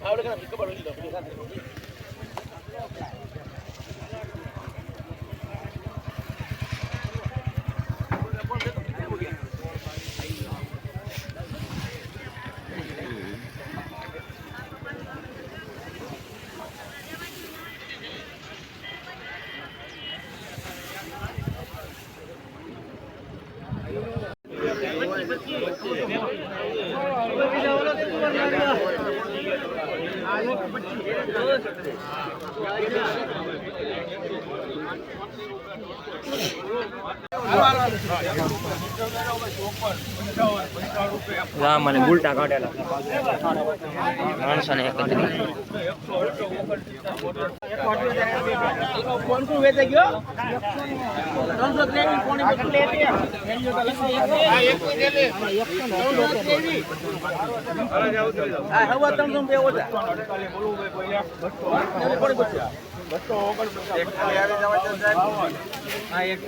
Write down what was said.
ભાવનગર લા મને ઉલટા કાઢેલા. માણસો ને કોણકું વેચાઈ ગયો? ત્રણસો ત્રેવીસ કોણી બધું લેતી હવા ત્રણસો બે ઓછા. હા એક